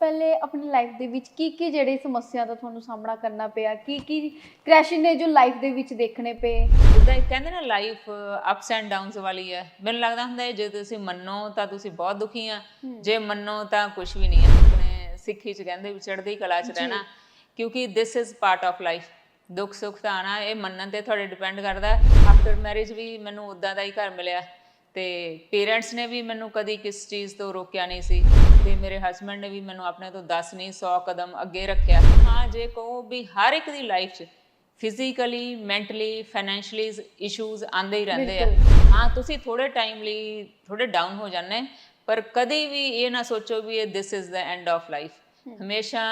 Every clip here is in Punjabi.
ਪਹਿਲੇ ਆਪਣੀ ਲਾਈਫ ਦੇ ਵਿੱਚ ਕੀ ਕੀ ਜਿਹੜੇ ਸਮੱਸਿਆ ਦਾ ਤੁਹਾਨੂੰ ਸਾਹਮਣਾ ਕਰਨਾ ਪਿਆ? ਕੀ ਕੀ ਕ੍ਰੈਸ਼ ਨੇ ਜੋ ਲਾਈਫ ਦੇ ਵਿੱਚ ਦੇਖਣੇ ਪਏ? ਜਿੱਦਾਂ ਇਹ ਕਹਿੰਦੇ ਨਾ ਲਾਈਫ ਅਪਸ ਐਂਡ ਡਾਊਨਸ ਵਾਲੀ ਹੈ। ਮੈਨੂੰ ਲੱਗਦਾ ਹੁੰਦਾ ਹੈ ਜੇ ਤੁਸੀਂ ਮੰਨੋ ਤਾਂ ਤੁਸੀਂ ਬਹੁਤ ਦੁਖੀ ਆ। ਜੇ ਮੰਨੋ ਤਾਂ ਕੁਝ ਵੀ ਨਹੀਂ ਹੈ ਆਪਣੇ ਸਿੱਖੀ ਚ ਕਹਿੰਦੇ ਵੀ ਚੜ੍ਹਦੀ ਕਲਾ ਚ ਰਹਿਣਾ। ਕਿਉਂਕਿ this is part of life ਦੁੱਖ ਸੁੱਖ ਤਾਂ ਆਣਾ ਇਹ ਮੰਨਣ ਤੇ ਤੁਹਾਡੇ ਡਿਪੈਂਡ ਕਰਦਾ। ਆਫਟਰ ਮੈਰਿਜ ਵੀ ਮੈਨੂੰ ਉਦਾਂ ਦਾ ਹੀ ਘਰ ਮਿਲਿਆ। ਤੇ ਪੇਰੈਂਟਸ ਨੇ ਵੀ ਮੈਨੂੰ ਕਦੀ ਕਿਸ ਚੀਜ਼ ਤੋਂ ਰੋਕਿਆ ਨਹੀਂ ਸੀ। ਤੇ ਮੇਰੇ ਹਸਬੰਡ ਨੇ ਵੀ ਮੈਨੂੰ ਆਪਣੇ ਤੋਂ 10 ਨਹੀਂ 100 ਕਦਮ ਅੱਗੇ ਰੱਖਿਆ। ਹਾਂ ਜੇ ਕਹੋ ਵੀ ਹਰ ਇੱਕ ਦੀ ਲਾਈਫ 'ਚ ਫਿਜ਼ੀਕਲੀ ਮੈਂਟਲੀ ਫਾਈਨੈਂਸ਼ਲੀ ਇਸ਼ੂਜ਼ ਆਉਂਦੇ ਹੀ ਰਹਿੰਦੇ ਆ। ਹਾਂ ਤੁਸੀਂ ਥੋੜੇ ਟਾਈਮ ਲਈ ਥੋੜੇ ਡਾਊਨ ਹੋ ਜਾਂਦੇ ਪਰ ਕਦੀ ਵੀ ਇਹ ਨਾ ਸੋਚੋ ਵੀ ਇਹ this is the end of life ਹਮੇਸ਼ਾ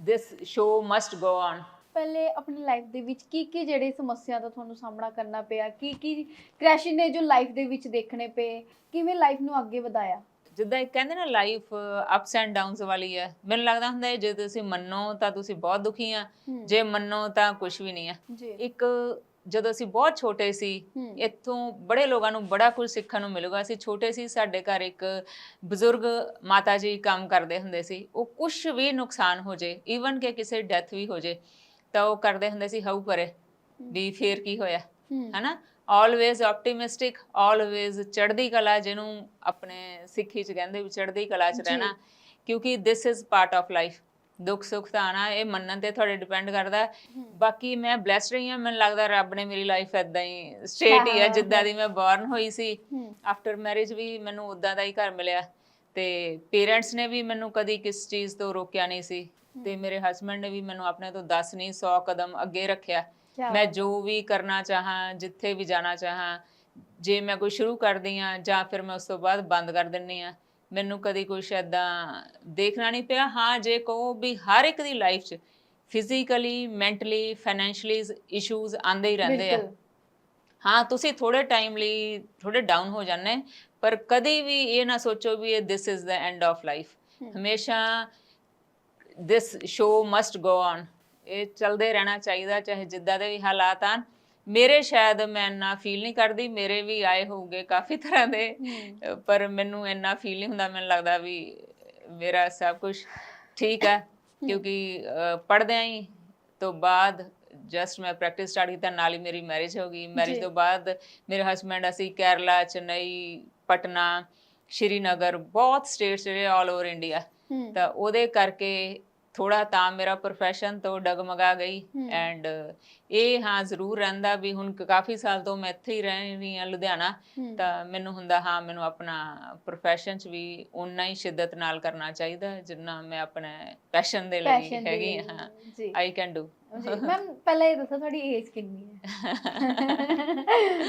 this show must go on ਪਹਿਲੇ ਆਪਣੀ ਲਾਈਫ ਦੇ ਵਿੱਚ ਕੀ ਕੀ ਜਿਹੜੇ ਸਮੱਸਿਆ ਦਾ ਤੁਹਾਨੂੰ ਸਾਹਮਣਾ ਕਰਨਾ ਪਿਆ? ਕੀ ਕੀ ਕ੍ਰੈਸ਼ ਨੇ ਜੋ ਲਾਈਫ ਦੇ ਵਿੱਚ ਦੇਖਣੇ ਪਏ? ਕਿਵੇਂ ਲਾਈਫ ਨੂੰ ਅੱਗੇ ਵਧਾਇਆ? ਜਿੱਦਾਂ ਇਹ ਕਹਿੰਦੇ ਨਾ ਲਾਈਫ ਅਪਸ ਐਂਡ ਡਾਊਨਸ ਵਾਲੀ ਹੈ। ਮੈਨੂੰ ਲੱਗਦਾ ਹੁੰਦਾ ਹੈ ਜੇ ਤੁਸੀਂ ਮੰਨੋ ਤਾਂ ਤੁਸੀਂ ਬਹੁਤ ਦੁਖੀ ਆ ਜੇ ਮੰਨੋ ਤਾਂ ਕੁਝ ਵੀ ਨਹੀਂ ਜੀ। ਇੱਕ ਜਦੋਂ ਅਸੀਂ ਬਹੁਤ ਛੋਟੇ ਸੀ। ਇੱਥੋਂ ਬੜੇ ਲੋਕਾਂ ਨੂੰ ਬੜਾ ਕੁਝ ਸਿੱਖਣ ਨੂੰ ਮਿਲੂਗਾ। ਅਸੀਂ ਛੋਟੇ ਸੀ ਸਾਡੇ ਘਰ ਇੱਕ ਬਜ਼ੁਰਗ ਮਾਤਾ ਜੀ ਕੰਮ ਕਰਦੇ ਹੁੰਦੇ ਸੀ। ਉਹ ਕੁਝ ਵੀ ਨੁਕਸਾਨ ਹੋ ਜੇ ਈਵਨ ਕਿ ਕਿਸੇ ਡੈਥ ਵੀ ਹੋ ਜੇ ਤਾਂ ਉਹ ਕਰਦੇ ਹੁੰਦੇ ਸੀ ਹਾਊ ਕਰੇ ਵੀ ਫੇਰ ਕੀ ਹੋਇਆ? ਹਨਾ? ਆਲਵੇਜ਼ ਆਪਟੀਮਿਸਟਿਕ ਆਲਵੇਜ਼ ਚੜ੍ਹਦੀ ਕਲਾ ਜਿਹਨੂੰ ਆਪਣੇ ਸਿੱਖੀ ਚ ਕਹਿੰਦੇ ਵੀ ਚੜ੍ਹਦੀ ਕਲਾ ਚ ਰਹਿਣਾ ਕਿਉਂਕਿ this is part of life ਦੁੱਖ ਸੁੱਖ ਤਾਂ ਆਣਾ ਇਹ ਮੰਨਣ ਤੇ ਤੁਹਾਡੇ ਡਿਪੈਂਡ ਕਰਦਾ। ਬਾਕੀ ਮੈਂ ਬlesed ਰਹੀ ਹਾਂ ਮੈਨੂੰ ਲੱਗਦਾ ਰੱਬ ਨੇ ਮੇਰੀ ਲਾਈਫ ਐਦਾਂ ਹੀ ਸਟ੍ਰੇਟ ਹੀ ਹੈ। ਜਿੱਦਾਂ ਦੀ ਮੈਂ ਬੌਰਨ ਹੋਈ ਸੀ। ਆਫਟਰ ਮੈਰਿਜ ਵੀ ਮੈਨੂੰ ਉਦਾਂ ਦਾ ਹੀ ਘਰ ਮਿਲਿਆ ਤੇ ਪੇਰੈਂਟਸ ਨੇ ਵੀ ਮੈਨੂੰ ਕਦੀ ਕਿਸ ਚੀਜ਼ ਤੋਂ ਰੋਕਿਆ ਨਹੀਂ ਸੀ। ਤੇ ਮੇਰੇ ਹਸਬੰਡ ਨੇ ਵੀ ਮੈਨੂੰ ਆਪਣੇ ਤੋਂ 10 ਨਹੀਂ 100 ਕਦਮ ਅੱਗੇ ਰੱਖਿਆ। ਮੈਂ ਜੋ ਵੀ ਕਰਨਾ ਚਾਹਾਂ ਜਿੱਥੇ ਵੀ ਜਾਣਾ ਚਾਹਾਂ ਜੇ ਮੈਂ ਕੋਈ ਸ਼ੁਰੂ ਕਰਦੀ ਆ ਜਾਂ ਫਿਰ ਮੈਂ ਉਸ ਤੋਂ ਬਾਅਦ ਬੰਦ ਕਰ ਦਿੰਨੀ ਆ ਮੈਨੂੰ ਕਦੀ ਕੁਛ ਐਦਾਂ ਦੇਖਣਾ ਨਹੀਂ ਪਿਆ। ਹਾਂ ਜੇ ਕਹੋ ਵੀ ਹਰ ਇੱਕ ਦੀ ਲਾਈਫ 'ਚ ਫਿਜ਼ੀਕਲੀ ਮੈਂਟਲੀ ਫਾਈਨੈਂਸ਼ਲੀ ਇਸ਼ੂਜ਼ ਆਉਂਦੇ ਹੀ ਰਹਿੰਦੇ ਆ। ਹਾਂ ਤੁਸੀਂ ਥੋੜੇ ਟਾਈਮ ਲਈ ਥੋੜੇ ਡਾਊਨ ਹੋ ਜਾਂਦੇ ਪਰ ਕਦੀ ਵੀ ਇਹ ਨਾ ਸੋਚੋ ਵੀ ਇਹ this is the end of life ਹਮੇਸ਼ਾ this show must go on ਇਹ ਚੱਲਦੇ ਰਹਿਣਾ ਚਾਹੀਦਾ ਚਾਹੇ ਜਿੱਦਾਂ ਦੇ ਵੀ ਹਾਲਾਤ ਆਣ। ਮੇਰੇ ਸ਼ਾਇਦ ਮੈਂ ਇੰਨਾ ਫੀਲ ਨਹੀਂ ਕਰਦੀ ਮੇਰੇ ਵੀ ਆਏ ਹੋਊਗੇ ਕਾਫੀ ਤਰ੍ਹਾਂ ਦੇ। ਪਰ ਮੈਨੂੰ ਇੰਨਾ ਫੀਲ ਨਹੀਂ ਹੁੰਦਾ ਮੈਨੂੰ ਲੱਗਦਾ ਵੀ ਮੇਰਾ ਸਭ ਕੁਝ ਠੀਕ ਹੈ। ਕਿਉਂਕਿ ਪੜਦਿਆਂ ਹੀ ਤੋਂ ਬਾਅਦ ਜਸਟ ਮੈਂ ਪ੍ਰੈਕਟਿਸ ਸਟਾਰਟ ਕੀਤਾ ਨਾਲ ਹੀ ਮੇਰੀ ਮੈਰਿਜ ਹੋ ਗਈ। ਮੈਰਿਜ। ਤੋਂ ਬਾਅਦ ਮੇਰੇ ਹਸਬੰਡ ਅਸੀਂ ਕੇਰਲਾ ਚੇਨਈ ਪਟਨਾ ਸ਼੍ਰੀਨਗਰ ਬਹੁਤ ਸਟੇਟਸ ਜਿਹੜੇ ਆਲ ਓਵਰ ਇੰਡੀਆ ਤਾਂ ਉਹਦੇ ਕਰਕੇ ਥੋੜਾ ਤਾਂ ਮੇਰਾ profession ਤੋਂ ਡਗਮਗਾ ਗਈ। ਐਂਡ ਇਹ ਹਾਂ ਜ਼ਰੂਰ ਰਹਿੰਦਾ ਵੀ ਹੁਣ ਕਾਫੀ ਸਾਲ ਤੋਂ ਮੈਂ ਇੱਥੇ ਹੀ ਰਹਿ ਰਹੀ ਹਾਂ ਲੁਧਿਆਣਾ। ਤਾਂ ਮੈਨੂੰ ਹੁੰਦਾ ਹਾਂ ਮੈਨੂੰ ਆਪਣਾ profession 'ਚ ਵੀ ਉਨਾ ਹੀ ਸ਼ਿੱਦਤ ਨਾਲ ਕਰਨਾ ਚਾਹੀਦਾ ਜਿੰਨਾ ਮੈਂ ਆਪਣੇ ਪੈਸ਼ਨ ਦੇ ਲਈ ਹੈਗੀ ਹਾਂ। ਆਈ ਕੈਨ ਡੂ ਮੈਮ ਪਹਿਲਾਂ ਇਹ ਦੱਸੋ ਤੁਹਾਡੀ ਏਜ ਕਿੰਨੀ ਹੈ?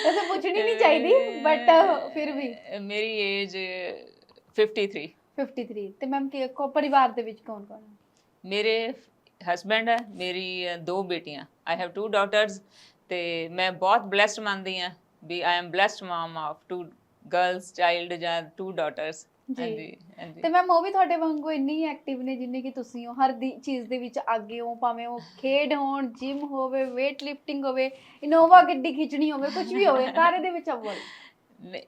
ਵੈਸੇ ਪੁੱਛਣੀ ਨਹੀਂ ਚਾਹੀਦੀ ਬਟ ਫਿਰ ਵੀ। ਮੇਰੀ ਏਜ 53 53 ਤੇ ਮੈਮ ਕੀ ਕੋ ਪਰਿਵਾਰ ਦੇ ਵਿੱਚ ਕੌਣ ਕੌਣ ਹੈ? ਮੇਰੇ ਹਸਬੈਂਡ ਹੈ ਮੇਰੀ ਅ, ਦੋ ਬੇਟੀਆਂ। ਆਈ ਹੈਵ ਟੂ ਡਾਟਰਸ ਤੇ ਮੈਂ ਬਹੁਤ ਬlesed ਮੰਨਦੀ ਹਾਂ ਵੀ I am blessed mom of two girls child ਜਾਂ ਟੂ ਡਾਟਰਸ ਜੀ। ਹਾਂਜੀ ਹਾਂਜੀ। ਤੇ ਮੈਮ ਉਹ ਵੀ ਤੁਹਾਡੇ ਵਾਂਗੂ ਇੰਨੀ ਐਕਟਿਵ ਨੇ ਜਿੰਨੇ ਕਿ ਤੁਸੀਂ ਹੋ। ਹਰ ਦੀ ਚੀਜ਼ ਦੇ ਵਿੱਚ ਅੱਗੇ ਹੋ ਭਾਵੇਂ ਉਹ ਖੇਡ ਹੋਣ ਜਿਮ ਹੋਵੇ weight lifting ਹੋਵੇ ਇਨੋਵਾ ਗੱਡੀ ਖਿੱਚਣੀ ਹੋਵੇ ਕੁਝ ਵੀ ਹੋਵੇ ਸਾਰੇ ਦੇ ਵਿੱਚ ਅਵਲ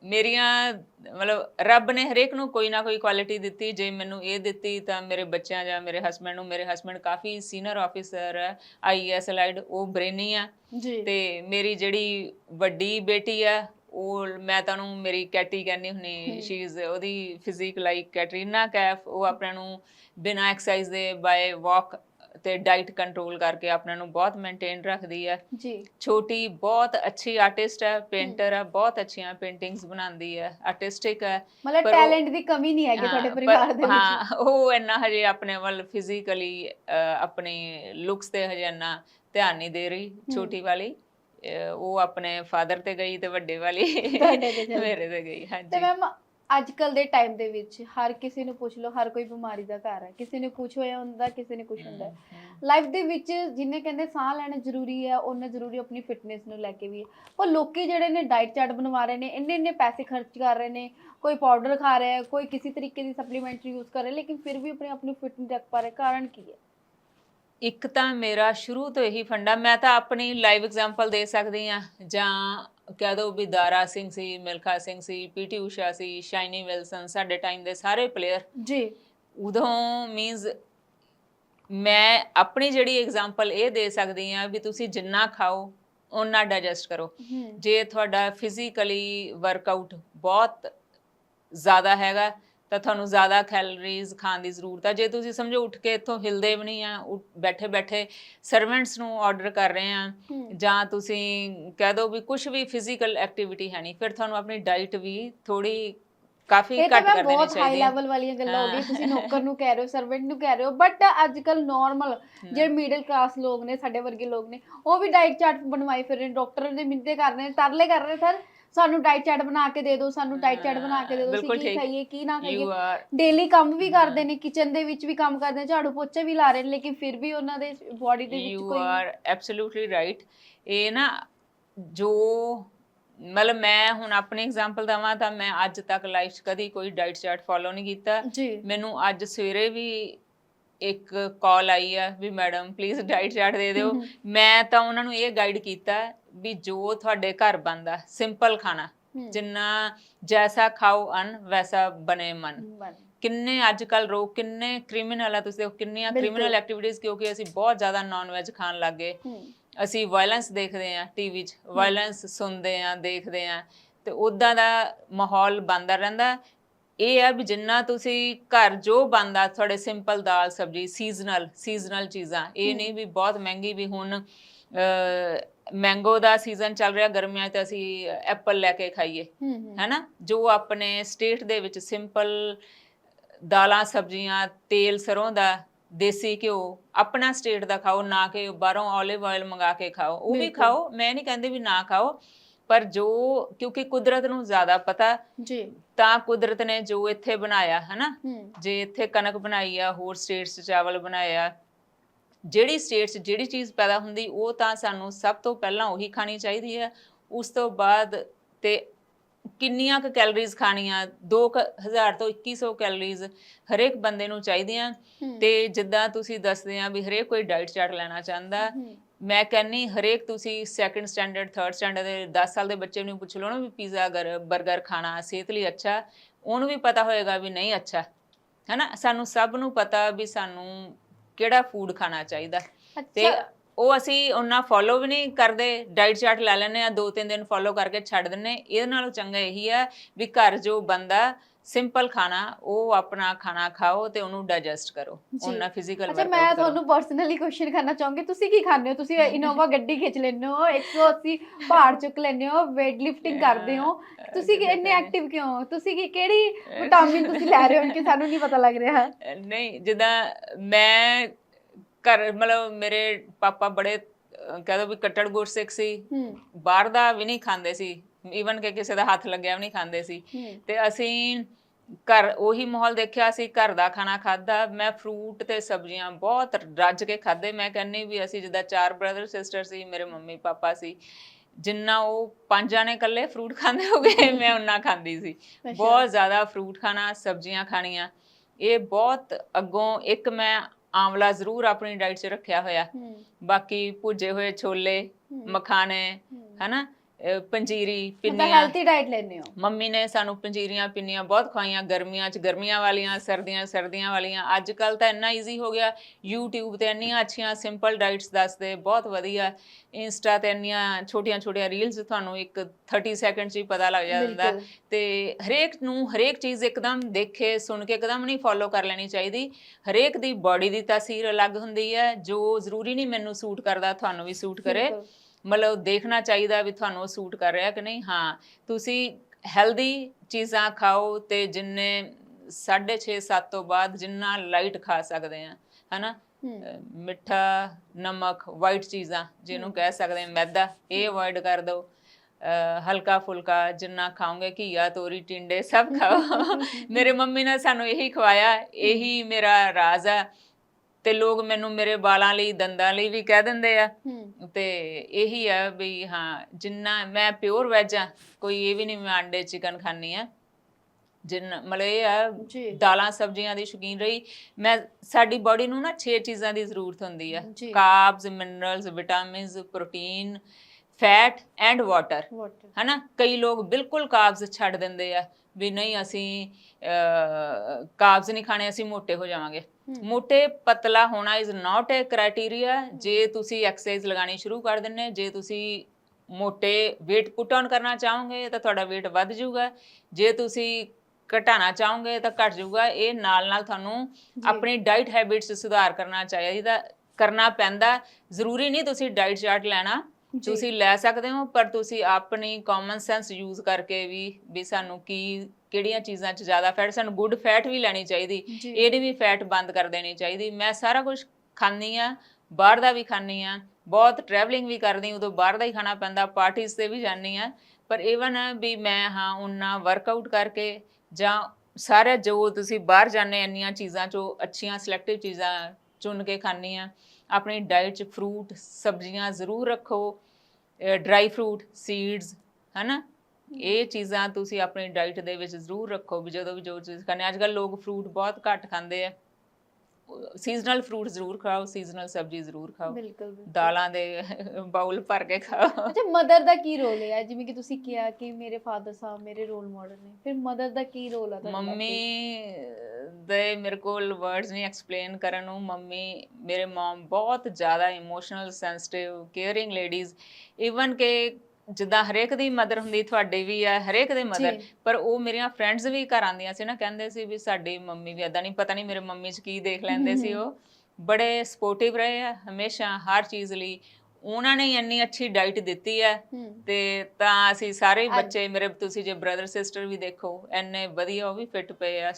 ਮੇਰੀਆਂ ਮਤਲਬ ਰੱਬ ਨੇ ਹਰੇਕ ਨੂੰ ਕੋਈ ਨਾ ਕੋਈ ਕੁਆਲਿਟੀ ਦਿੱਤੀ ਜੇ ਮੈਨੂੰ ਇਹ ਦਿੱਤੀ ਤਾਂ ਮੇਰੇ ਬੱਚਿਆਂ ਜਾਂ ਮੇਰੇ ਹਸਬੰਡ ਨੂੰ ਮੇਰੇ ਹਸਬੰਡ ਕਾਫੀ ਸੀਨੀਅਰ ਆਫੀਸਰ ਹੈ ਆਈਐਸ ਅਲਾਈਡ ਉਹ ਬ੍ਰੇਨੀ ਆ ਜੀ। ਤੇ ਮੇਰੀ ਜਿਹੜੀ ਵੱਡੀ ਬੇਟੀ ਆ ਉਹ ਮੈਂ ਤੁਹਾਨੂੰ ਮੇਰੀ ਕੈਟੀ ਕਹਿੰਦੀ ਹੁੰਨੀ ਸ਼ੀ ਇਜ਼ ਉਹਦੀ ਫਿਜ਼ੀਕ ਲਾਈਕ ਕੈਟਰੀਨਾ ਕੈਫ ਉਹ ਆਪਣੇ ਨੂੰ ਬਿਨਾਂ ਐਕਸਰਸਾਈਜ਼ ਦੇ ਬਾਏ ਵਾਕ ਤੇ ਡਾਈਟ ਕੰਟਰੋਲ ਕਰਕੇ ਆਪਣੇ ਨੂੰ ਬਹੁਤ ਮੇਨਟੇਨ ਰੱਖਦੀ ਹੈ ਜੀ। ਛੋਟੀ ਬਹੁਤ ਅੱਛੀ ਆਰਟਿਸਟ ਹੈ ਪੇਂਟਰ ਹੈ। ਬਹੁਤ ਅੱਛੀਆਂ ਪੇਂਟਿੰਗਸ ਬਣਾਉਂਦੀ ਹੈ ਆਰਟਿਸਟਿਕ ਹੈ ਮਤਲਬ ਪਰ ਉਹ- ਟੈਲੈਂਟ ਦੀ ਕਮੀ ਨਹੀਂ ਹੈਗੀ ਹਾਂ, ਤੁਹਾਡੇ ਪਰ- ਪਰਿਵਾਰ ਦੇ ਵਿੱਚ। ਹਾਂ ਉਹ ਇੰਨਾ ਹਜੇ ਆਪਣੇ ਵੱਲ ਫਿਜ਼ੀਕਲੀ ਆਪਣੀ ਲੁੱਕਸ ਤੇ ਹਜੇ ਇੰਨਾ ਧਿਆਨ ਨਹੀਂ ਦੇ ਰਹੀ ਛੋਟੀ ਵਾਲੀ ਅਹ, ਉਹ ਆਪਣੇ ਫਾਦਰ ਤੇ ਗਈ ਤੇ ਵੱਡੇ ਵਾਲੀ ਤੁਹਾਡੇ ਤੇ ਚਲੀ ਮੇਰੇ ਤੇ ਗਈ ਤੇ ਹਾਂਜੀ ਮੈਮ ਅੱਜ ਕੱਲ ਦੇ ਟਾਈਮ ਦੇ ਵਿੱਚ ਹਰ ਕਿਸੇ ਨੂੰ ਪੁੱਛ ਲਓ ਹਰ ਕੋਈ ਬਿਮਾਰੀ ਦਾ ਘਰ ਹੈ। ਕਿਸੇ ਨੂੰ ਕੁਝ ਹੋਇਆ ਹੁੰਦਾ ਕਿਸੇ ਨੂੰ ਕੁਝ ਹੁੰਦਾ ਲਾਈਫ ਦੇ ਵਿੱਚ ਜਿੰਨੇ ਕਹਿੰਦੇ ਸਾਹ ਲੈਣਾ ਜ਼ਰੂਰੀ ਹੈ ਉਹਨਾਂ ਜ਼ਰੂਰੀ ਆਪਣੀ ਫਿਟਨੈਸ ਨੂੰ ਲੈ ਕੇ ਵੀ ਹੈ। ਪਰ ਲੋਕੀ ਜਿਹੜੇ ਨੇ ਡਾਈਟ ਚਾਰਟ ਬਣਵਾ ਰਹੇ ਨੇ ਇੰਨੇ ਇੰਨੇ ਪੈਸੇ ਖਰਚ ਕਰ ਰਹੇ ਨੇ ਕੋਈ ਪਾਊਡਰ ਖਾ ਰਿਹਾ ਹੈ ਕੋਈ ਕਿਸੇ ਤਰੀਕੇ ਦੀ ਸਪਲੀਮੈਂਟ ਯੂਜ਼ ਕਰ ਰਿਹਾ ਲੇਕਿਨ ਫਿਰ ਵੀ ਆਪਣੇ ਆਪ ਨੂੰ ਫਿਟ ਨਹੀਂ ਰੱਖ ਪਾ ਰਹੇ। ਕਾਰਨ ਕੀ ਹੈ? ਇੱਕ ਤਾਂ ਮੇਰਾ ਸ਼ੁਰੂ ਤੋਂ ਇਹੀ ਫੰਡਾ ਮੈਂ ਤਾਂ ਆਪਣੀ ਲਾਈਵ ਐਗਜ਼ਾਮਪਲ ਦੇ ਸਕਦੀ ਆ ਜਾਂ ਕਹਿ ਦੋ ਵੀ ਦਾਰਾ ਸਿੰਘ ਸੀ ਮਿਲਖਾ ਸਿੰਘ ਸੀ ਪੀਟੀ ਊਸ਼ਾ ਸੀ ਸ਼ਾਈਨੀ ਵਿਲਸਨ ਸਾਡੇ ਟਾਈਮ ਦੇ ਸਾਰੇ ਪਲੇਅਰ ਜੀ। ਉਦੋਂ ਮੀਨਸ ਮੈਂ ਆਪਣੀ ਜਿਹੜੀ ਐਗਜ਼ਾਮਪਲ ਇਹ ਦੇ ਸਕਦੀ ਆ ਵੀ ਤੁਸੀਂ ਜਿੰਨਾ ਖਾਓ ਓਨਾ ਡਾਈਜੈਸਟ ਕਰੋ। ਜੇ ਤੁਹਾਡਾ ਫਿਜ਼ੀਕਲੀ ਵਰਕਆਊਟ ਬਹੁਤ ਜ਼ਿਆਦਾ ਹੈਗਾ ਤਾਂ ਤੁਹਾਨੂੰ ਜ਼ਿਆਦਾ ਕੈਲਰੀਜ਼ ਖਾਣ ਦੀ ਜ਼ਰੂਰਤ ਹੈ ਜੇ ਤੁਸੀਂ ਸਮਝੋ ਉੱਠ ਕੇ ਇੱਥੋਂ ਹਿਲਦੇ ਵੀ ਨਹੀਂ ਆ ਬੈਠੇ ਬੈਠੇ ਸਰਵੈਂਟਸ ਨੂੰ ਆਰਡਰ ਕਰ ਰਹੇ ਆ ਹੂੰ। ਜਾਂ ਤੁਸੀਂ ਕਹਿ ਦਿਓ ਵੀ ਕੁਝ ਵੀ ਫਿਜ਼ੀਕਲ ਐਕਟੀਵਿਟੀ ਹੈ ਨਹੀਂ ਫਿਰ ਤੁਹਾਨੂੰ ਆਪਣੀ ਡਾਈਟ ਵੀ ਥੋੜੀ ਕਾਫੀ ਘੱਟ ਕਰ ਦੇਣੀ ਬਹੁਤ ਹਾਈ ਚਾਹੀਦੀ ਹੈ। ਲੈਵਲ ਵਾਲੀਆਂ ਗੱਲਾਂ ਹੋ ਗਈਆਂ ਹਾਂ। ਤੁਸੀਂ ਨੌਕਰ ਨੂੰ ਕਹਿ ਰਹੇ ਹੋ ਸਰਵੈਂਟ ਨੂੰ ਕਹਿ ਰਹੇ ਹੋ ਬਟ ਅੱਜ ਕੱਲ ਨਾਰਮਲ ਜਿਹੜੇ ਮਿਡਲ ਕਲਾਸ ਲੋਕ ਨੇ ਸਾਡੇ ਵਰਗੇ ਲੋਕ ਨੇ ਉਹ ਵੀ ਡਾਈਟ ਚਾਰਟ ਬਣਵਾਈ ਫਿਰ ਰਹੇ ਡਾਕਟਰ ਦੇ ਮਿੰਤੇ ਕਰ ਰਹੇ ਨੇ ਤਰਲੇ ਕਰ ਰਹੇ ਸਰ ਸਾਨੂੰ ਡਾਈਟ ਚਾਰਟ ਬਣਾ ਕੇ ਦੇ ਦਿਓ ਸਾਨੂੰ ਡਾਈਟ ਚਾਰਟ ਬਣਾ ਕੇ ਦੇ ਦਿਓ ਅਸੀਂ ਬਿਲਕੁਲ ਕੀ ਠੀਕ। ਖਾਈਏ ਕੀ ਨਾ ਖਾਈਏ ਯੂ ਆਰ ਡੇਲੀ ਕੰਮ ਵੀ ਕਰਦੇ ਨੇ ਕਿਚਨ ਦੇ ਵਿੱਚ ਵੀ ਕੰਮ ਕਰਦੇ ਨੇ ਝਾੜੂ ਪੋਚੇ ਵੀ ਲਾ ਰਹੇ ਨੇ ਲੇਕਿਨ ਫਿਰ ਵੀ ਉਹਨਾਂ ਦੇ ਬਾਡੀ ਦੇ ਵਿੱਚ ਯੂ ਕੋਈ ਆਰ ਐਬਸੋਲੂਟਲੀ ਰਾਈਟ ਇਹ ਨਾ ਜੋ ਮਤਲਬ ਮੈਂ ਹੁਣ ਆਪਣੀ ਐਗਜ਼ਾਮਪਲ ਦਵਾਂ ਤਾਂ ਮੈਂ ਅੱਜ ਤੱਕ ਲਾਈਫ 'ਚ ਕਦੀ ਕੋਈ ਡਾਈਟ ਚਾਰਟ ਫੋਲੋ ਨਹੀਂ ਕੀਤਾ। ਜੀ। ਮੈਨੂੰ ਅੱਜ ਸਵੇਰੇ ਵੀ ਇੱਕ ਕਾਲ ਆਈ ਆ ਵੀ ਮੈਡਮ ਪਲੀਜ਼ ਡਾਈਟ ਚਾਰਟ ਦੇ ਦਿਓ। ਮੈਂ ਤਾਂ ਉਹਨਾਂ ਨੂੰ ਇਹ ਗਾਈਡ ਕੀਤਾ ਵੀ ਜੋ ਤੁਹਾਡੇ ਘਰ ਬਣਦਾ ਸਿੰਪਲ ਖਾਣਾ। ਜਿੰਨਾ ਜੈਸਾ ਖਾਓ ਅਨ ਵੈਸਾ ਬਨੇ ਮਨ। ਬਣ। ਕਿੰਨੇ ਅੱਜ ਕੱਲ ਲੋਕ ਕਿੰਨੇ ਕ੍ਰਿਮੀਨਲ ਆ ਤੁਸੀਂ ਦੇਖੋ ਕਿੰਨੀਆਂ। ਕ੍ਰਿਮੀਨਲ ਐਕਟੀਵਿਟੀਜ਼ ਕਿਉਂਕਿ ਅਸੀਂ ਬਹੁਤ ਜ਼ਿਆਦਾ ਨਾਨ ਵੈਜ ਖਾਣ ਲੱਗ ਅਸੀਂ ਵਾਇਲੈਂਸ ਦੇਖਦੇ ਆ ਟੀਵੀ 'ਚ ਵਾਇਲੈਂਸ ਸੁਣਦੇ ਆ ਦੇਖਦੇ ਆ ਤੇ ਉਦਾਂ ਦਾ ਮਾਹੌਲ ਬਣਦਾ ਰਹਿੰਦਾ। ਇਹ ਆ ਵੀ ਜਿੰਨਾ ਤੁਸੀਂ ਘਰ ਜੋ ਬਣਦਾ ਤੁਹਾਡੇ ਸਿੰਪਲ ਦਾਲ ਸਬਜੀ ਸੀਜ਼ਨਲ ਸੀਜ਼ਨਲ ਚੀਜ਼ਾਂ। ਇਹ ਨਹੀਂ ਵੀ ਬਹੁਤ ਮਹਿੰਗੀ ਵੀ ਹੁਣ ਮੈਂਗੋ ਦਾ ਸੀਜ਼ਨ ਚੱਲ ਰਿਹਾ ਗਰਮੀਆਂ 'ਚ ਤਾਂ ਅਸੀਂ ਐਪਲ ਲੈ ਕੇ ਖਾਈਏ ਹੈਨਾ? ਜੋ ਆਪਣੇ ਸਟੇਟ ਦੇ ਵਿੱਚ ਸਿੰਪਲ ਦਾਲਾਂ ਸਬਜ਼ੀਆਂ ਤੇਲ ਸਰੋਂ ਦਾ ਦੇਸੀ ਘਿਓ ਆਪਣਾ ਸਟੇਟ ਦਾ ਖਾਓ ਨਾ ਕਿ ਬਾਹਰੋਂ 올ਿਵ ਆਇਲ ਮੰਗਾ ਕੇ ਖਾਓ ਉਹ ਵੀ। ਖਾਓ ਮੈਂ ਨਹੀਂ ਕਹਿੰਦੀ ਵੀ ਨਾ ਖਾਓ ਪਰ ਜੋ ਕਿਉਂਕਿ ਕੁਦਰਤ ਨੂੰ ਜ਼ਿਆਦਾ ਪਤਾ ਜੀ। ਤਾਂ ਕੁਦਰਤ ਨੇ ਜੋ ਇੱਥੇ ਬਣਾਇਆ ਹੈਨਾ? ਜੇ ਇੱਥੇ ਕਣਕ ਬਣਾਈ ਆ ਹੋਰ ਸਟੇਟਸ 'ਚ ਚਾਵਲ ਬਣਾਇਆ ਜਿਹੜੀ ਸਟੇਟਸ 'ਚ ਜਿਹੜੀ ਚੀਜ਼ ਪੈਦਾ ਹੁੰਦੀ ਉਹ ਤਾਂ ਸਾਨੂੰ ਸਭ ਤੋਂ ਪਹਿਲਾਂ ਉਹੀ ਖਾਣੀ ਚਾਹੀਦੀ ਹੈ। ਉਸ ਤੋਂ ਬਾਅਦ ਤੇ ਕਿੰਨੀਆਂ ਕੁ ਕੈਲਰੀਜ਼ ਖਾਣੀਆਂ 2000 ਤੋਂ 2100 ਕੈਲਰੀਜ਼ ਹਰੇਕ ਬੰਦੇ ਨੂੰ ਚਾਹੀਦੀਆਂ। ਤੇ ਜਿੱਦਾਂ ਤੁਸੀਂ ਦੱਸਦੇ ਆ ਵੀ ਹਰੇਕ ਕੋਈ ਡਾਈਟ ਚਾਰਟ ਲੈਣਾ ਚਾਹੁੰਦਾ। ਮੈਂ ਕਹਿੰਨੀ ਹਰੇਕ ਤੁਸੀਂ ਸੈਕੰਡ ਸਟੈਂਡਰਡ ਥਰਡ ਸਟੈਂਡਰਡ ਦੇ 10 ਸਾਲ ਦੇ ਬੱਚੇ ਨੂੰ ਪੁੱਛ ਲਓ ਨਾ ਵੀ ਪੀਜ਼ਾ ਅਗਰ 버ਗਰ ਖਾਣਾ ਸਿਹਤ ਲਈ ਅੱਛਾ। ਉਹਨੂੰ ਵੀ ਪਤਾ ਹੋਏਗਾ ਵੀ ਨਹੀਂ ਅੱਛਾ। ਹੈਨਾ? ਸਾਨੂੰ ਸਭ ਨੂੰ ਪਤਾ ਵੀ ਸਾਨੂੰ ਕਿਹੜਾ ਫੂਡ ਖਾਣਾ ਚਾਹੀਦਾ? ਤੇ ਅੱਛਾ। ਉਹ ਅਸੀਂ ਉਹਨਾਂ ਫੋਲੋ ਵੀ ਨਹੀਂ ਕਰਦੇ ਡਾਈਟ ਚਾਰਟ ਲੈ ਲੈਂਦੇ ਆ ਦੋ ਤਿੰਨ ਦਿਨ ਫੋਲੋ ਕਰਕੇ ਛੱਡ ਦਿੰਨੇ ਇਹਦੇ ਨਾਲੋਂ ਚੰਗਾ ਇਹੀ ਆ ਵੀ ਘਰ ਜੋ ਬੰਦਾ ਸਿੰਪਲ ਖਾਣਾ ਉਹ ਆਪਣਾ ਖਾਣਾ ਖਾਓ ਤੇ ਉਹਨੂੰ ਡਾਈਜੈਸਟ ਕਰੋ। ਉਹਨਾਂ ਫਿਜ਼ੀਕਲ ਅੱਛਾ ਮੈਂ ਤੁਹਾਨੂੰ ਪਰਸਨਲੀ ਕੁਐਸਚਨ ਕਰਨਾ ਚਾਹੂੰਗੀ। ਤੁਸੀਂ ਕੀ ਖਾਂਦੇ ਹੋ? ਤੁਸੀਂ ਇਨੋਵਾ ਗੱਡੀ ਖਿੱਚ ਲੈਂਦੇ ਹੋ 180 ਪਹਾੜ ਚੁੱਕ ਲੈਂਦੇ ਹੋ weight lifting ਕਰਦੇ ਹੋ। ਤੁਸੀਂ ਕਿ ਇੰਨੇ ਐਕਟਿਵ ਕਿਉਂ? ਹੋ ਤੁਸੀਂ ਕੀ ਕਿਹੜੀ ਵਿਟਾਮਿਨ ਤੁਸੀਂ ਲੈ ਰਹੇ ਹੋ? ਕਿ ਸਾਨੂੰ ਨਹੀਂ ਪਤਾ ਲੱਗ ਰਿਹਾ? ਨਹੀਂ ਜਿੱਦਾਂ ਮੈਂ ਘਰ ਮਤਲਬ ਮੇਰੇ ਪਾਪਾ ਬੜੇ ਅਹ, ਕਹਿ ਦੋ ਵੀ ਕੱਟੜ ਗੁਰਸਿੱਖ ਸੀ। ਬਾਹਰ ਦਾ ਵੀ ਨਹੀਂ ਖਾਂਦੇ ਸੀ। ਈਵਨ ਕਿ ਕਿਸੇ ਦਾ ਹੱਥ ਲੱਗਿਆ ਵੀ ਨਹੀਂ ਖਾਂਦੇ ਸੀ। ਤੇ ਅਸੀਂ ਘਰ ਉਹੀ ਮਾਹੌਲ ਦੇਖਿਆ ਸੀ ਘਰ ਦਾ ਖਾਣਾ ਖਾਦਾ ਮੈਂ ਫਰੂਟ ਤੇ ਸਬਜ਼ੀਆਂ ਬਹੁਤ ਰੱਜ ਕੇ ਖਾਦੇ ਮੈਂ ਕਹਿੰਨੀ ਵੀ ਅਸੀਂ ਜਿੱਦਾਂ ਚਾਰ ਬ੍ਰਦਰ ਸਿਸਟਰ ਸੀ ਮੇਰੇ ਮੰਮੀ ਪਾਪਾ ਸੀ ਜਿੰਨਾ ਉਹ ਪੰਜ ਜਾਣੇ ਇਕੱਲੇ ਫਰੂਟ ਖਾਂਦੇ ਹੋਗੇ ਮੈਂ ਉਹਨਾਂ ਖਾਂਦੀ ਸੀ। ਬਹੁਤ ਜ਼ਿਆਦਾ ਫਰੂਟ ਖਾਣਾ ਸਬਜ਼ੀਆਂ ਖਾਣੀਆਂ। ਇਹ ਬਹੁਤ ਅੱਗੋਂ ਇੱਕ ਮੈਂ ਆਮਲਾ ਜ਼ਰੂਰ ਆਪਣੀ ਡਾਈਟ 'ਚ ਰੱਖਿਆ ਹੋਇਆ। ਬਾਕੀ ਭੁੱਜੇ ਹੋਏ ਛੋਲੇ। ਮਖਾਣੇ। ਹਨਾ? ਅਹ ਪੰਜੀਰੀ ਮਤਲਬ ਪਿੰਨੀਆਂ। ਹੈਲਥੀ ਡਾਈਟ ਲੈਂਦੇ ਹੋ। ਮੰਮੀ ਨੇ ਸਾਨੂੰ ਪੰਜੀਰੀਆਂ ਪਿੰਨੀਆਂ ਬਹੁਤ ਖਵਾਈਆਂ ਗਰਮੀਆਂ 'ਚ ਗਰਮੀਆਂ ਵਾਲੀਆਂ ਸਰਦੀਆਂ 'ਚ ਸਰਦੀਆਂ ਵਾਲੀਆਂ। ਅੱਜ ਕੱਲ ਤਾਂ ਇੰਨਾ ਈਜ਼ੀ ਹੋ ਗਿਆ। YouTube ਤੇ ਇੰਨੀਆਂ ਅੱਛੀਆਂ ਸਿੰਪਲ ਡਾਈਟਸ ਦੱਸਦੇ ਬਹੁਤ ਵਧੀਆ। ਇੰਸਟਾ ਤੇ ਇੰਨੀਆਂ ਛੋਟੀਆਂ ਛੋਟੀਆਂ ਰੀਲਸ ਤੁਹਾਨੂੰ ਇੱਕ 30 ਸੈਕਿੰਡ 'ਚ ਹੀ ਪਤਾ ਲੱਗ ਜਾਂਦਾ। ਬਿਲਕੁਲ। ਤੇ ਹਰੇਕ ਨੂੰ ਹਰੇਕ ਚੀਜ਼ ਇੱਕਦਮ ਦੇਖੇ ਸੁਣ ਕੇ ਇੱਕਦਮ ਨਹੀਂ ਫੋਲੋ ਕਰ ਲੈਣੀ ਚਾਹੀਦੀ। ਹਰੇਕ ਦੀ ਬਾਡੀ ਦੀ ਤਾਸੀਰ ਅਲੱਗ ਹੁੰਦੀ ਹੈ। ਜੋ ਜ਼ਰੂਰੀ ਨਹੀਂ ਮੈਨੂੰ ਸੂਟ ਕਰਦਾ ਤੁਹਾਨੂੰ ਵੀ ਸੂਟ ਕਰੇ। ਬਿਲਕੁਲ। ਮਤਲਬ ਦੇਖਣਾ ਚਾਹੀਦਾ ਵੀ ਤੁਹਾਨੂੰ ਉਹ ਸੂਟ ਕਰ ਰਿਹਾ ਕਿ ਨਹੀਂ। ਹਾਂ ਤੁਸੀਂ ਹੈਲਦੀ ਚੀਜ਼ਾਂ ਖਾਓ ਤੇ ਜਿੰਨੇ 6.5 7 ਤੋਂ ਬਾਅਦ ਜਿੰਨਾ ਲਾਈਟ ਖਾ ਸਕਦੇ ਆ ਹਨਾ? ਹੂੰ। ਮਿੱਠਾ ਨਮਕ ਵਾਈਟ ਚੀਜ਼ਾਂ ਜਿਹਨੂੰ ਕਹਿ ਸਕਦੇ ਆ ਮੈਦਾ ਇਹ ਅਵੋਇਡ ਕਰ ਦਿਓ। ਹਲਕਾ ਫੁਲਕਾ ਜਿੰਨਾ ਖਾਓਗੇ ਘੀਆ ਤੋਰੀ ਟਿੰਡੇ ਸਭ ਖਾਓ। ਮੇਰੇ ਮੰਮੀ ਨੇ ਸਾਨੂੰ ਇਹੀ ਖਵਾਇਆ ਇਹੀ ਮੇਰਾ ਰਾਜ਼ ਆ। ਤੇ ਲੋਕ ਮੈਨੂੰ ਮੇਰੇ ਵਾਲਾਂ ਲਈ ਦੰਦਾਂ ਲਈ ਵੀ ਕਹਿ ਦਿੰਦੇ ਆ। ਤੇ ਇਹੀ ਆ ਵੀ ਹਾਂ ਜਿੰਨਾ ਮੈਂ ਪਿਓਰ ਵੈਜ ਆ ਕੋਈ ਇਹ ਵੀ ਨਹੀਂ ਮੈਂ ਅੰਡੇ ਚਿਕਨ ਖਾਣੀ ਆ। ਜਿੰਨਾ ਮਤਲਬ ਇਹ ਆ ਦਾਲਾਂ ਸਬਜ਼ੀਆਂ ਦੀ ਸ਼ੌਕੀਨ ਰਹੀ। ਮੈਂ ਸਾਡੀ ਬਾਡੀ ਨੂੰ ਨਾ 6 ਚੀਜ਼ਾਂ ਦੀ ਜ਼ਰੂਰਤ ਹੁੰਦੀ ਆ। Carbs minerals vitamins protein fat and water. Water. ਹਨਾ? ਕਈ ਲੋਕ ਬਿਲਕੁਲ ਕਾਰਬਸ ਛੱਡ ਦਿੰਦੇ ਆ ਵੀ ਨਹੀਂ ਅਸੀਂ ਕਾਰਬਸ ਨਹੀਂ ਖਾਣੇ ਅਸੀਂ ਮੋਟੇ ਹੋ ਜਾਵਾਂਗੇ। ਮੋਟੇ ਪਤਲਾ ਹੋਣਾ ਇਜ਼ ਨਾਟ ਅ ਕ੍ਰਾਈਟੇਰੀਆ ਜੇ ਤੁਸੀਂ ਐਕਸਰਸਾਈਜ਼ ਲਗਾਣੀ ਸ਼ੁਰੂ ਕਰ ਦਿੰਨੇ ਜੇ ਤੁਸੀਂ ਮੋਟੇ weight ਪੁਟ ਔਨ ਕਰਨਾ ਚਾਹੋਗੇ ਤਾਂ ਤੁਹਾਡਾ weight ਵੱਧ ਜਾਊਗਾ। ਜੇ ਤੁਸੀਂ ਘਟਾਣਾ ਚਾਹੋਗੇ ਤਾਂ ਘਟ ਜਾਊਗਾ। ਇਹ ਨਾਲ ਨਾਲ ਤੁਹਾਨੂੰ ਆਪਣੀ ਡਾਈਟ ਹੈਬਿਟਸ ਸੁਧਾਰ ਕਰਨਾ ਚਾਹੀਦਾ ਕਰਨਾ ਪੈਂਦਾ। ਜ਼ਰੂਰੀ ਨਹੀਂ ਤੁਸੀਂ ਡਾਈਟ ਚਾਰਟ ਲੈਣਾ। ਤੁਸੀਂ ਲੈ ਸਕਦੇ ਹੋ ਪਰ ਤੁਸੀਂ ਆਪਣੀ ਕਾਮਨ ਸੈਂਸ ਯੂਜ਼ ਕਰਕੇ ਵੀ ਵੀ ਸਾਨੂੰ ਕੀ ਕਿਹੜੀਆਂ ਚੀਜ਼ਾਂ 'ਚ ਜ਼ਿਆਦਾ ਫੈਟ ਸਾਨੂੰ ਗੁੱਡ ਫੈਟ ਵੀ ਲੈਣੀ ਚਾਹੀਦੀ। ਇਹਦੀ ਵੀ ਫੈਟ ਬੰਦ ਕਰ ਦੇਣੀ ਚਾਹੀਦੀ। ਮੈਂ ਸਾਰਾ ਕੁਝ ਖਾਂਦੀ ਆ ਬਾਹਰ ਦਾ ਵੀ ਖਾਂਦੀ ਆ ਬਹੁਤ ਟਰੈਵਲਿੰਗ ਵੀ ਕਰਦੀ ਉਦੋਂ ਬਾਹਰ ਦਾ ਹੀ ਖਾਣਾ ਪੈਂਦਾ ਪਾਰਟੀਆਂ ਤੇ ਵੀ ਜਾਂਦੀ ਆ ਪਰ ਇਵਨ ਵੀ ਮੈਂ ਹਾਂ ਉਹਨਾਂ ਵਰਕਆਊਟ ਕਰਕੇ ਜਾਂ ਸਾਰਾ ਜੋ ਤੁਸੀਂ ਬਾਹਰ ਜਾਂਦੇ ਇੰਨੀਆਂ ਚੀਜ਼ਾਂ ਚੋਂ ਅੱਛੀਆਂ ਸਿਲੈਕਟਿਵ ਚੀਜ਼ਾਂ ਚੁਣ ਕੇ ਖਾਂਦੀ ਆ ਆਪਣੀ ਡਾਈਟ 'ਚ ਫਰੂਟ ਸਬਜ਼ੀਆਂ ਜ਼ਰੂਰ ਰੱਖੋ ਡਰਾਈ ਫਰੂਟ ਸੀਡਸ ਹਨਾ? ਇਹ ਚੀਜ਼ਾਂ ਤੁਸੀਂ ਆਪਣੀ ਡਾਈਟ ਦੇ ਵਿੱਚ ਜ਼ਰੂਰ ਰੱਖੋ ਵੀ ਜਦੋਂ ਵੀ ਜੋ ਚੀਜ਼ ਖਾਣੇ ਅੱਜ ਕੱਲ ਲੋਕ ਫਰੂਟ ਬਹੁਤ ਘੱਟ ਖਾਂਦੇ ਆ। ਸੀਜ਼ਨਲ ਫਰੂਟ ਜ਼ਰੂਰ ਖਾਓ ਸੀਜ਼ਨਲ ਸਬਜ਼ੀ ਜ਼ਰੂਰ ਖਾਓ। ਬਿਲਕੁਲ। ਦਾਲਾਂ ਦੇ ਬਾਉਲ ਭਰ ਕੇ ਖਾਓ। ਅੱਛਾ ਮਦਰ ਦਾ ਕੀ ਰੋਲ ਹੈ? ਜਿਵੇਂ ਕਿ ਤੁਸੀਂ ਕਿਹਾ ਕਿ ਮੇਰੇ ਫਾਦਰ ਸਾਹਿਬ ਮੇਰੇ ਰੋਲ ਮਾਡਲ ਨੇ। ਫਿਰ ਮਦਰ ਦਾ ਕੀ ਰੋਲ ਹੈ ਮੰਮੀ ਦੇ ਮੇਰੇ ਕੋਲ ਵਰਡਸ ਨਹੀਂ ਐਕਸਪਲੇਨ ਕਰਨ ਨੂੰ ਮੰਮੀ ਮੇਰੇ ਮਮ ਬਹੁਤ ਜ਼ਿਆਦਾ emotional sensitive caring ladies even ਕਿ ਜਿੱਦਾਂ ਹਰੇਕ ਦੀ ਮਦਰ ਹੁੰਦੀ ਤੁਹਾਡੀ ਵੀ ਆ ਹਰੇਕ ਦੇ ਮਦਰ ਜੀ। ਪਰ ਉਹ ਮੇਰੀਆਂ ਫਰੈਂਡਸ ਵੀ ਘਰ ਆਉਂਦੀਆਂ ਸੀ ਨਾ ਕਹਿੰਦੇ ਸੀ ਵੀ ਸਾਡੀ ਮੰਮੀ ਵੀ ਏਦਾਂ ਨਹੀਂ ਪਤਾ ਨਹੀਂ ਮੇਰੇ ਮੰਮੀ 'ਚ ਕੀ ਦੇਖ ਲੈਂਦੇ ਸੀ ਉਹ। ਬੜੇ ਸਪੋਰਟਿਵ ਰਹੇ ਆ ਹਮੇਸ਼ਾ ਹਰ ਚੀਜ਼ ਲਈ। ਉਹਨਾਂ ਨੇ ਹੀ ਇੰਨੀ ਅੱਛੀ ਡਾਈਟ ਦਿੱਤੀ ਹੈ ਹੂੰ ਤੇ ਤਾਂ ਅਸੀਂ ਸਾਰੇ ਅੱਜ- ਬੱਚੇ ਮੇਰੇ ਤੁਸੀਂ ਜੇ ਬ੍ਰਦਰ ਸਿਸਟਰ ਵੀ ਦੇਖੋ ਐਨੇ ਵਧੀਆ ਉਹ ਵੀ ਫਿੱਟ ਪਏ ਆ।